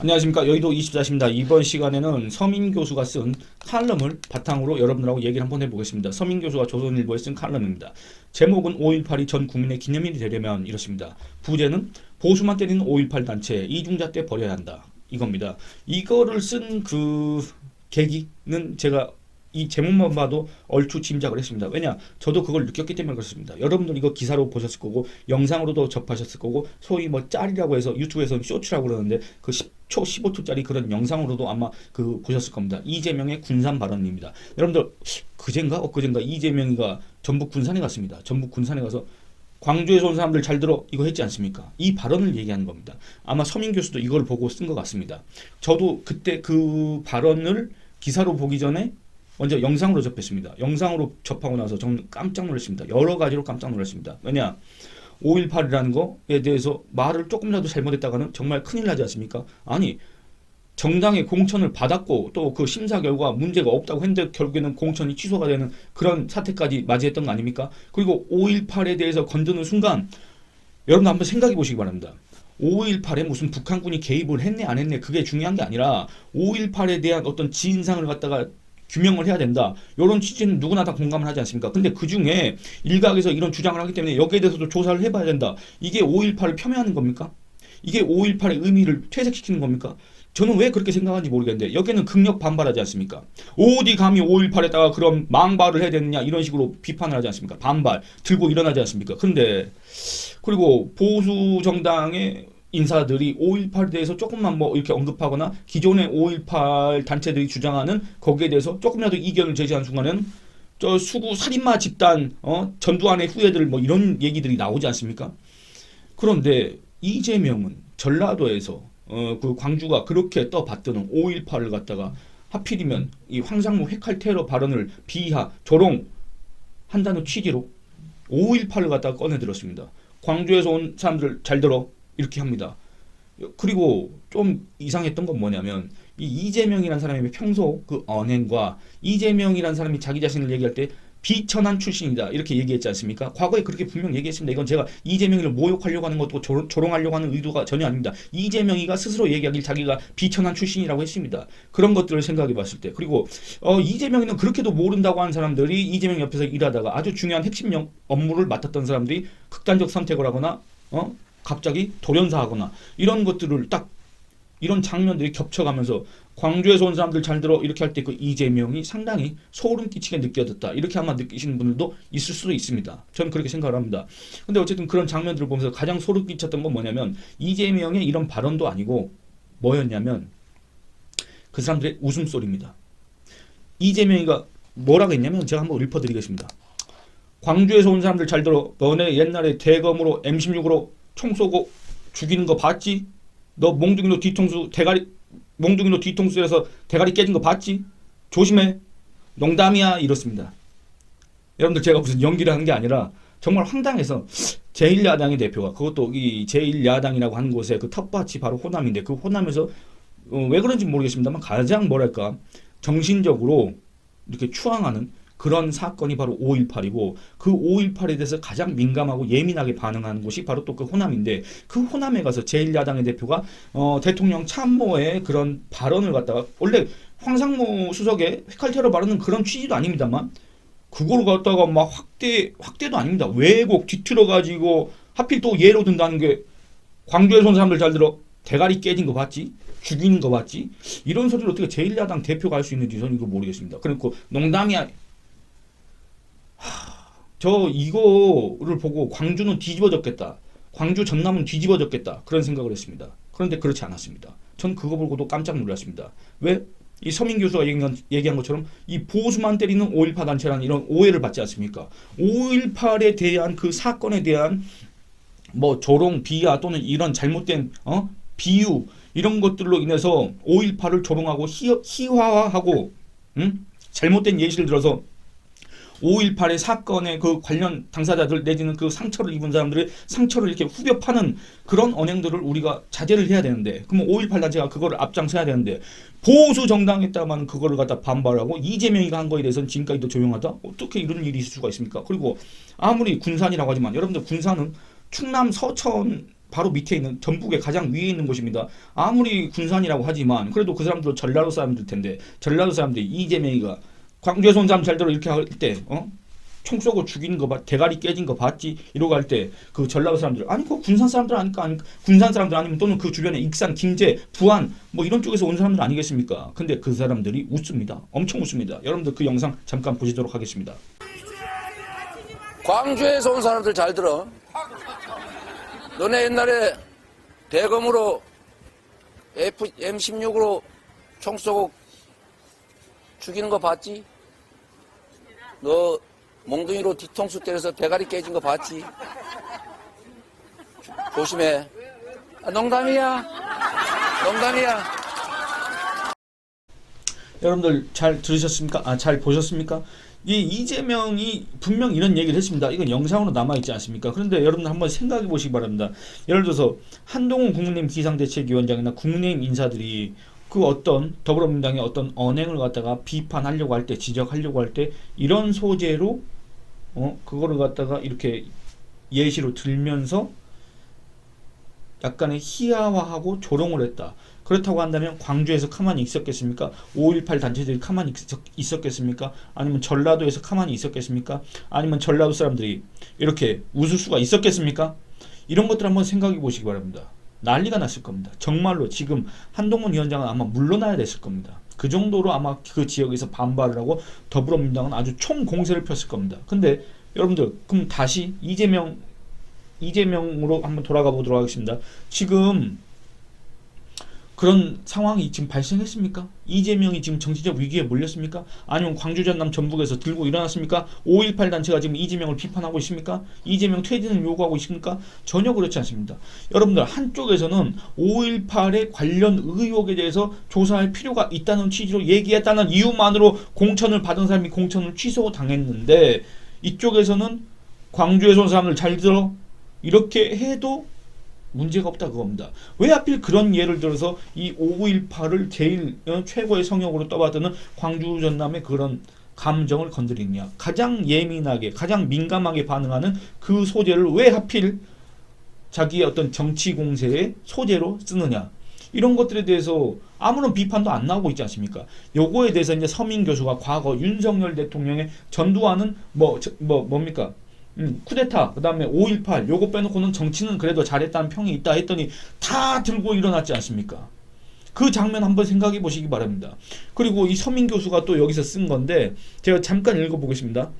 안녕하십니까 여의도 24시입니다. 이번 시간에는 서민 교수가 쓴 칼럼을 바탕으로 여러분들하고 얘기를 한번 해보겠습니다. 서민 교수가 조선일보에 쓴 칼럼입니다. 제목은 5.18이 전 국민의 기념일이 되려면 이렇습니다. 부제는 보수만 때리는 5.18 단체 이중자 때 버려야 한다. 이겁니다. 이거를 쓴 그 계기는 제가 이 제목만 봐도 얼추 짐작을 했습니다. 왜냐? 저도 그걸 느꼈기 때문에 그렇습니다. 여러분들 이거 기사로 보셨을 거고 영상으로도 접하셨을 거고 소위 뭐 짤이라고 해서 유튜브에서는 쇼츠라고 그러는데 그 10초, 15초짜리 그런 영상으로도 아마 그 보셨을 겁니다. 이재명의 군산 발언입니다. 여러분들 그젠가 엊그젠가 이재명이가 전북 군산에 갔습니다. 전북 군산에 가서 광주에서 온 사람들 잘 들어 이거 했지 않습니까? 이 발언을 얘기하는 겁니다. 아마 서민 교수도 이걸 보고 쓴 것 같습니다. 저도 그때 그 발언을 기사로 보기 전에 먼저 영상으로 접했습니다. 영상으로 접하고 나서 저는 깜짝 놀랐습니다. 여러 가지로 깜짝 놀랐습니다. 왜냐? 5.18이라는 거에 대해서 말을 조금이라도 잘못했다가는 정말 큰일 나지 않습니까? 아니, 정당의 공천을 받았고 또 그 심사 결과 문제가 없다고 했는데 결국에는 공천이 취소가 되는 그런 사태까지 맞이했던 거 아닙니까? 그리고 5.18에 대해서 건드는 순간 여러분 한번 생각해 보시기 바랍니다. 5.18에 무슨 북한군이 개입을 했네 안 했네 그게 중요한 게 아니라 5.18에 대한 어떤 진상을 갖다가 규명을 해야 된다. 이런 취지는 누구나 다 공감을 하지 않습니까? 근데 그 중에 일각에서 이런 주장을 하기 때문에 여기에 대해서도 조사를 해봐야 된다. 이게 5.18을 폄훼하는 겁니까? 이게 5.18의 의미를 퇴색시키는 겁니까? 저는 왜 그렇게 생각하는지 모르겠는데 여기는 극력 반발하지 않습니까? 어디 감히 5.18에다가 그런 망발을 해야 되느냐 이런 식으로 비판을 하지 않습니까? 반발 들고 일어나지 않습니까? 근데 그리고 보수 정당의 인사들이 5.18에 대해서 조금만 뭐 이렇게 언급하거나 기존의 5.18 단체들이 주장하는 거기에 대해서 조금이라도 이견을 제시한 순간에는 저 수구 살인마 집단 어 전두환의 후예들 뭐 이런 얘기들이 나오지 않습니까? 그런데 이재명은 전라도에서 어 그 광주가 그렇게 떠받드는 5.18을 갖다가 하필이면 이 황상무 핵칼 테러 발언을 비하 조롱 한다는 취지로 5.18을 갖다가 꺼내 들었습니다. 광주에서 온 사람들 잘 들어 이렇게 합니다. 그리고 좀 이상했던 건 뭐냐면 이 이재명이라는 사람의 평소 그 언행과 이재명이라는 사람이 자기 자신을 얘기할 때 비천한 출신이다 이렇게 얘기했지 않습니까? 과거에 그렇게 분명 얘기했습니다. 이건 제가 이재명이를 모욕하려고 하는 것도 조롱, 조롱 하려고 하는 의도가 전혀 아닙니다. 이재명이가 스스로 얘기하길 자기가 비천한 출신이라고 했습니다. 그런 것들을 생각해 봤을 때 그리고 어, 이재명이는 그렇게도 모른다고 하는 사람들이 이재명 옆에서 일하다가 아주 중요한 핵심 영- 업무를 맡았던 사람들이 극단적 선택을 하거나 어 갑자기 돌연사하거나 이런 것들을 딱 이런 장면들이 겹쳐가면서 광주에서 온 사람들 잘 들어 이렇게 할 때 그 이재명이 상당히 소름 끼치게 느껴졌다 이렇게 아마 느끼시는 분들도 있을 수도 있습니다. 저는 그렇게 생각을 합니다. 근데 어쨌든 그런 장면들을 보면서 가장 소름 끼쳤던 건 뭐냐면 이재명의 이런 발언도 아니고 뭐였냐면 그 사람들의 웃음소리입니다. 이재명이가 뭐라고 했냐면 제가 한번 읊어드리겠습니다. 광주에서 온 사람들 잘 들어 너네 옛날에 대검으로 M16으로 총 쏘고 죽이는 거 봤지? 너 몽둥이로 뒤통수 대가리 몽둥이로 뒤통수에서 대가리 깨진 거 봤지? 조심해. 농담이야 이렇습니다. 여러분들 제가 무슨 연기를 하는 게 아니라 정말 황당해서 제1야당의 대표가 그것도 이 제1야당이라고 하는 곳에 그 텃밭이 바로 호남인데 그 호남에서 어, 왜 그런지 모르겠습니다만 가장 뭐랄까 정신적으로 이렇게 추앙하는 그런 사건이 바로 5.18이고 그 5.18에 대해서 가장 민감하고 예민하게 반응하는 곳이 바로 또 그 호남인데 그 호남에 가서 제1야당의 대표가 어, 대통령 참모의 그런 발언을 갖다가 원래 황상무 수석의 핵칼 테러 발언은 그런 취지도 아닙니다만 그걸 갖다가 막 확대 확대도 아닙니다. 왜곡 뒤틀어 가지고 하필 또 예로 든다는 게 광주에서 온 사람들 잘 들어 대가리 깨진 거 봤지? 죽이는 거 봤지? 이런 소리를 어떻게 제1야당 대표가 할 수 있는지 저는 이거 모르겠습니다. 그리고 농담이야. 하, 저 이거를 보고 광주는 뒤집어졌겠다. 광주 전남은 뒤집어졌겠다. 그런 생각을 했습니다. 그런데 그렇지 않았습니다. 전 그거 보고도 깜짝 놀랐습니다. 왜? 이 서민 교수가 얘기한, 얘기한 것처럼 이 보수만 때리는 5.18 단체라는 이런 오해를 받지 않습니까? 5.18에 대한 그 사건에 대한 뭐 조롱, 비하 또는 이런 잘못된 어? 비유 이런 것들로 인해서 5.18을 조롱하고 희, 희화화하고 응? 잘못된 예시를 들어서 5.18의 사건의 그 관련 당사자들 내지는 그 상처를 입은 사람들의 상처를 이렇게 후벼 파는 그런 언행들을 우리가 자제를 해야 되는데 그러면 5.18 단체가 그거를 앞장서야 되는데 보수 정당에다만 그거를 갖다 반발하고 이재명이가 한 거에 대해서는 지금까지도 조용하다 어떻게 이런 일이 있을 수가 있습니까? 그리고 아무리 군산이라고 하지만 여러분들 군산은 충남 서천 바로 밑에 있는 전북의 가장 위에 있는 곳입니다. 아무리 군산이라고 하지만 그래도 그 사람들도 전라도 사람들 텐데 전라도 사람들이 이재명이가 광주에서 온 사람 잘 들어 이렇게 할 때 어? 총 쏘고 죽이는 거 봐, 대가리 깨진 거 봤지? 이러고 할 때 그 전라도 사람들 아니 그 군산 사람들 아니까 아니 군산 사람들 아니면 또는 그 주변에 익산, 김제, 부안 뭐 이런 쪽에서 온 사람들 아니겠습니까? 근데 그 사람들이 웃습니다. 엄청 웃습니다. 여러분들 그 영상 잠깐 보시도록 하겠습니다. 광주에서 온 사람들 잘 들어. 너네 옛날에 대검으로 F, M16으로 총 쏘고 죽이는 거 봤지? 너 몽둥이로 뒤통수 때려서 대가리 깨진 거 봤지? 조심해. 아, 농담이야. 농담이야. 여러분들 잘 들으셨습니까? 아, 잘 보셨습니까? 이 이재명이 분명 이런 얘기를 했습니다. 이건 영상으로 남아 있지 않습니까? 그런데 여러분들 한번 생각해 보시기 바랍니다. 예를 들어서 한동훈 국민의힘 기상대책위원장이나 국민의힘 인사들이 그 어떤 더불어민주당의 어떤 언행을 갖다가 비판하려고 할 때, 지적하려고 할 때 이런 소재로 어 그거를 갖다가 이렇게 예시로 들면서 약간의 희화화하고 조롱을 했다. 그렇다고 한다면 광주에서 가만히 있었겠습니까? 5.18 단체들이 가만히 있었, 있었겠습니까? 아니면 전라도에서 가만히 있었겠습니까? 아니면 전라도 사람들이 이렇게 웃을 수가 있었겠습니까? 이런 것들 한번 생각해 보시기 바랍니다. 난리가 났을 겁니다. 정말로 지금 한동훈 위원장은 아마 물러나야 됐을 겁니다. 그 정도로 아마 그 지역에서 반발을 하고 더불어민주당은 아주 총 공세를 폈을 겁니다. 근데 여러분들 그럼 다시 이재명 이재명으로 한번 돌아가 보도록 하겠습니다. 지금 그런 상황이 지금 발생했습니까? 이재명이 지금 정치적 위기에 몰렸습니까? 아니면 광주 전남 전북에서 들고 일어났습니까? 5.18 단체가 지금 이재명을 비판하고 있습니까? 이재명 퇴진을 요구하고 있습니까? 전혀 그렇지 않습니다. 여러분들 한쪽에서는 5.18의 관련 의혹에 대해서 조사할 필요가 있다는 취지로 얘기했다는 이유만으로 공천을 받은 사람이 공천을 취소당했는데 이쪽에서는 광주에서 온 사람들 잘 들어 이렇게 해도 문제가 없다 그겁니다. 왜 하필 그런 예를 들어서 이 5.18을 제일 어, 최고의 성역으로 떠받드는 광주 전남의 그런 감정을 건드리느냐. 가장 예민하게, 가장 민감하게 반응하는 그 소재를 왜 하필 자기의 어떤 정치 공세의 소재로 쓰느냐. 이런 것들에 대해서 아무런 비판도 안 나오고 있지 않습니까? 요거에 대해서 이제 서민 교수가 과거 윤석열 대통령의 전두환은 뭐, 저- 뭐, 뭡니까? 음, 쿠데타, 그 다음에 5.18, 요거 빼놓고는 정치는 그래도 잘했다는 평이 있다 했더니 다 들고 일어났지 않습니까? 그 장면 한번 생각해 보시기 바랍니다. 그리고 이 서민 교수가 또 여기서 쓴 건데, 제가 잠깐 읽어보겠습니다.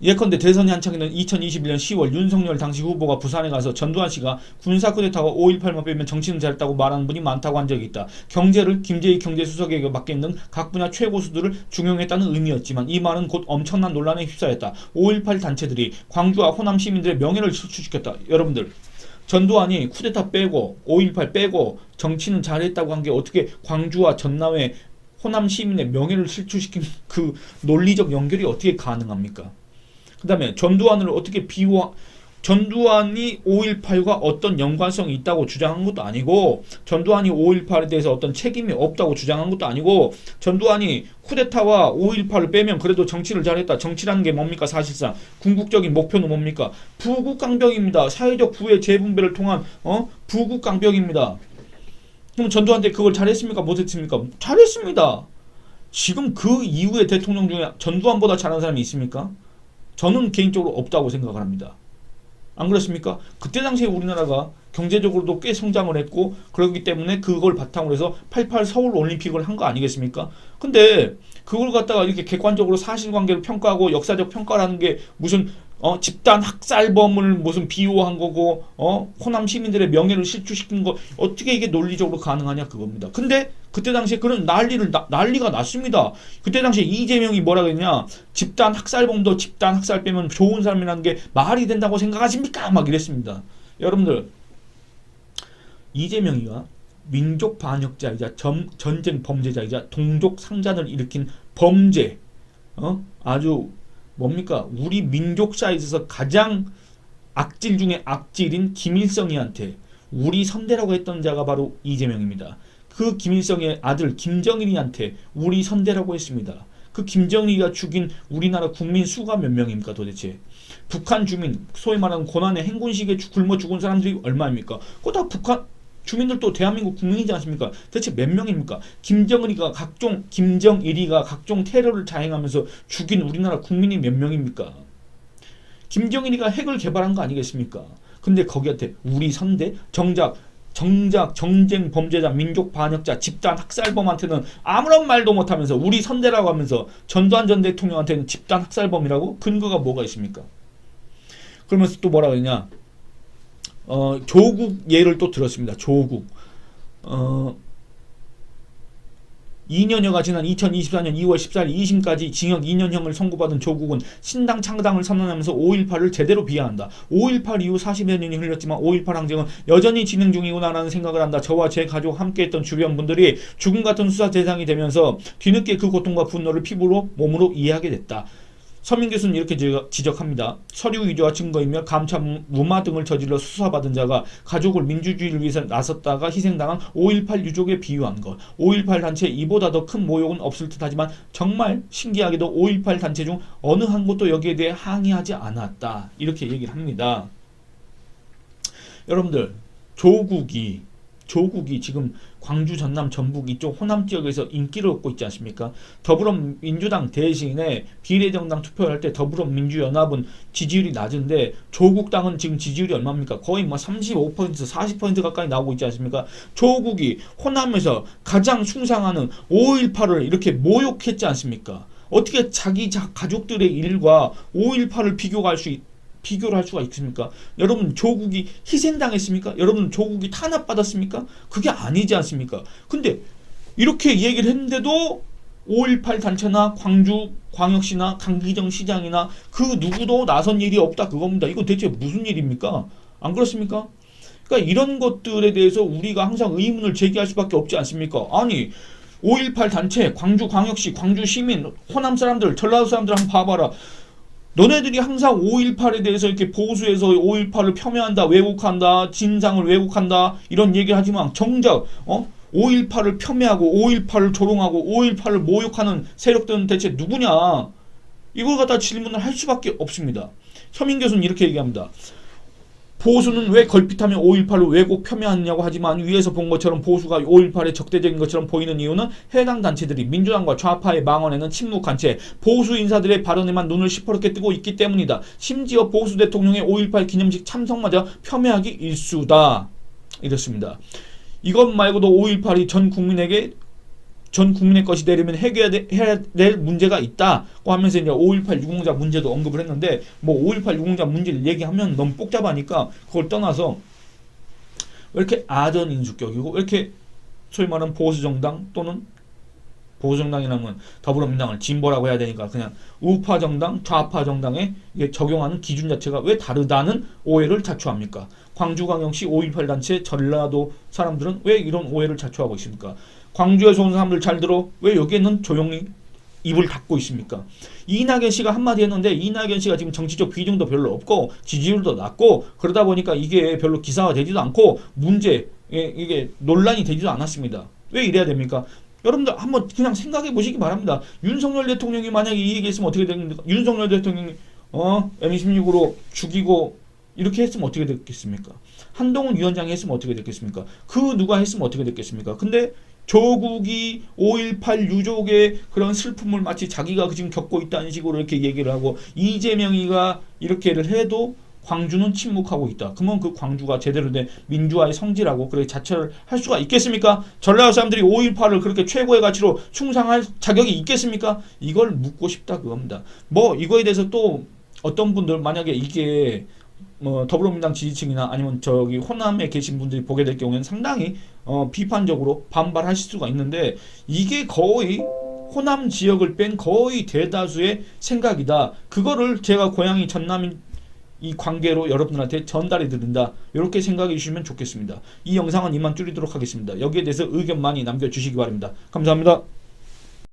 예컨대 대선이 한창이는 2021년 10월 윤석열 당시 후보가 부산에 가서 전두환 씨가 군사 쿠데타와 5.18만 빼면 정치는 잘했다고 말하는 분이 많다고 한 적이 있다. 경제를 김재희 경제수석에게 맡기는 각 분야 최고수들을 중용했다는 의미였지만 이 말은 곧 엄청난 논란에 휩싸였다. 5.18 단체들이 광주와 호남 시민들의 명예를 실추시켰다. 여러분들 전두환이 쿠데타 빼고 5.18 빼고 정치는 잘했다고 한 게 어떻게 광주와 전남의 호남 시민의 명예를 실추시킨 그 논리적 연결이 어떻게 가능합니까? 그 다음에 전두환을 어떻게 비호 전두환이 5.18과 어떤 연관성이 있다고 주장한 것도 아니고 전두환이 5.18에 대해서 어떤 책임이 없다고 주장한 것도 아니고 전두환이 쿠데타와 5.18을 빼면 그래도 정치를 잘했다. 정치라는 게 뭡니까 사실상 궁극적인 목표는 뭡니까 부국강병입니다. 사회적 부의 재분배를 통한 어 부국강병입니다. 그럼 전두환 때 그걸 잘했습니까 못했습니까 잘했습니다. 지금 그 이후의 대통령 중에 전두환보다 잘한 사람이 있습니까? 저는 개인적으로 없다고 생각을 합니다. 안 그렇습니까? 그때 당시에 우리나라가 경제적으로도 꽤 성장을 했고 그렇기 때문에 그걸 바탕으로 해서 88 서울 올림픽을 한 거 아니겠습니까? 근데 그걸 갖다가 이렇게 객관적으로 사실관계를 평가하고 역사적 평가라는 게 무슨 어, 집단 학살범을 무슨 비호한 거고 어, 호남 시민들의 명예를 실추시킨 거 어떻게 이게 논리적으로 가능하냐 그겁니다. 근데 그때 당시에 그런 난리를 나- 난리가 났습니다. 그때 당시에 이재명이 뭐라 그랬냐? 집단 학살범도 집단 학살 빼면 좋은 사람이라는 게 말이 된다고 생각하십니까? 막 이랬습니다. 여러분들 이재명이가 민족 반역자이자 전, 전쟁 범죄자이자 동족 상잔을 일으킨 범죄 어? 아주 뭡니까? 우리 민족사에 있어서 가장 악질 중에 악질인 김일성이한테 우리 선대라고 했던 자가 바로 이재명입니다. 그 김일성의 아들 김정일이한테 우리 선대라고 했습니다. 그 김정일이가 죽인 우리나라 국민 수가 몇 명입니까 도대체? 북한 주민 소위 말하는 고난의 행군식에 죽- 굶어 죽은 사람들이 얼마입니까? 그거 다 북한 주민들도 대한민국 국민이지 않습니까? 대체 몇 명입니까? 김정은이가 각종 김정일이가 각종 테러를 자행하면서 죽인 우리나라 국민이 몇 명입니까? 김정일이가 핵을 개발한 거 아니겠습니까? 근데 거기한테 우리 선대 정작 정작 정쟁 범죄자, 민족 반역자, 집단 학살범한테는 아무런 말도 못하면서 우리 선대라고 하면서 전두환 전 대통령한테는 집단 학살범이라고 근거가 뭐가 있습니까? 그러면서 또 뭐라 그러냐? 어, 조국 예를 또 들었습니다. 조국. 어, 2년여가 지난 2024년 2월 14일 2심까지 징역 2년형을 선고받은 조국은 신당 창당을 선언하면서 5.18을 제대로 비하한다. 5.18 이후 40여 년이 흘렀지만 5.18 항쟁은 여전히 진행 중이구나라는 생각을 한다. 저와 제 가족 함께했던 주변 분들이 죽음 같은 수사 대상이 되면서 뒤늦게 그 고통과 분노를 피부로 몸으로 이해하게 됐다. 서민 교수는 이렇게 지적- 지적합니다. 서류 위조와 증거인멸, 감차 무마 등을 저질러 수사받은 자가 가족을 민주주의를 위해서 나섰다가 희생당한 5.18 유족에 비유한 것. 5.18 단체 이보다 더 큰 모욕은 없을 듯 하지만 정말 신기하게도 5.18 단체 중 어느 한 곳도 여기에 대해 항의하지 않았다. 이렇게 얘기를 합니다. 여러분들 조국이 조국이 지금 광주, 전남, 전북 이쪽 호남 지역에서 인기를 얻고 있지 않습니까? 더불어민주당 대신에 비례정당 투표를 할 때 더불어민주연합은 지지율이 낮은데 조국당은 지금 지지율이 얼마입니까? 거의 뭐 35%, 40% 가까이 나오고 있지 않습니까? 조국이 호남에서 가장 숭상하는 5.18을 이렇게 모욕했지 않습니까? 어떻게 자기 자, 가족들의 일과 5.18을 비교할 수 있, 비교를 할 수가 있습니까? 여러분 조국이 희생당했습니까? 여러분 조국이 탄압받았습니까? 그게 아니지 않습니까? 근데 이렇게 얘기를 했는데도 5.18 단체나 광주 광역시나 강기정 시장이나 그 누구도 나선 일이 없다 그겁니다. 이거 대체 무슨 일입니까? 안 그렇습니까? 그러니까 이런 것들에 대해서 우리가 항상 의문을 제기할 수밖에 없지 않습니까? 아니 5.18 단체, 광주 광역시, 광주 시민, 호남 사람들, 전라도 사람들 한번 봐봐라. 너네들이 항상 5.18에 대해서 이렇게 보수해서 5.18을 폄훼한다, 왜곡한다, 진상을 왜곡한다 이런 얘기를 하지만 정작 어 5.18을 폄훼하고 5.18을 조롱하고 5.18을 모욕하는 세력들은 대체 누구냐? 이걸 갖다 질문을 할 수밖에 없습니다. 서민 교수는 이렇게 얘기합니다. 보수는 왜 걸핏하면 5.18을 왜곡 폄훼하느냐고 하지만 위에서 본 것처럼 보수가 5.18에 적대적인 것처럼 보이는 이유는 해당 단체들이 민주당과 좌파의 망언에는 침묵한 채 보수 인사들의 발언에만 눈을 시퍼렇게 뜨고 있기 때문이다. 심지어 보수 대통령의 5.18 기념식 참석마저 폄훼하기 일수다. 이렇습니다. 이것 말고도 5.18이 전 국민에게 전 국민의 것이 되려면 해결해야 될 문제가 있다고 하면서 이제 5.18 유공자 문제도 언급을 했는데 뭐 5.18 유공자 문제를 얘기하면 너무 복잡하니까 그걸 떠나서 왜 이렇게 아전 인수격이고 왜 이렇게 소위 말하는 보수 정당 또는 보수 정당이라면 더불어민주당을 진보라고 해야 되니까 그냥 우파 정당, 좌파 정당에 적용하는 기준 자체가 왜 다르다는 오해를 자초합니까? 광주광역시 5.18 단체 전라도 사람들은 왜 이런 오해를 자초하고 있습니까? 광주에서 온 사람들 잘 들어 왜 여기에는 조용히 입을 닫고 있습니까? 이낙연 씨가 한마디 했는데 이낙연 씨가 지금 정치적 비중도 별로 없고 지지율도 낮고 그러다 보니까 이게 별로 기사가 되지도 않고 문제 예, 이게 논란이 되지도 않았습니다. 왜 이래야 됩니까? 여러분들 한번 그냥 생각해 보시기 바랍니다. 윤석열 대통령이 만약에 이 얘기했으면 어떻게 됩니까? 윤석열 대통령이 어 M16으로 죽이고 이렇게 했으면 어떻게 됐겠습니까? 한동훈 위원장이 했으면 어떻게 됐겠습니까? 그 누가 했으면 어떻게 됐겠습니까? 근데 조국이 5.18 유족의 그런 슬픔을 마치 자기가 지금 겪고 있다는 식으로 이렇게 얘기를 하고 이재명이가 이렇게를 해도 광주는 침묵하고 있다. 그러면 그 광주가 제대로 된 민주화의 성지라고 그렇게 자처를 할 수가 있겠습니까? 전라도 사람들이 5.18을 그렇게 최고의 가치로 충상할 자격이 있겠습니까? 이걸 묻고 싶다 그겁니다. 뭐 이거에 대해서 또 어떤 분들 만약에 이게 뭐 더불어민주당 지지층이나 아니면 저기 호남에 계신 분들이 보게 될 경우에는 상당히 어, 비판적으로 반발하실 수가 있는데 이게 거의 호남 지역을 뺀 거의 대다수의 생각이다. 그거를 제가 고향이 전남인 이 관계로 여러분들한테 전달해 드린다. 이렇게 생각해 주시면 좋겠습니다. 이 영상은 이만 줄이도록 하겠습니다. 여기에 대해서 의견 많이 남겨주시기 바랍니다. 감사합니다.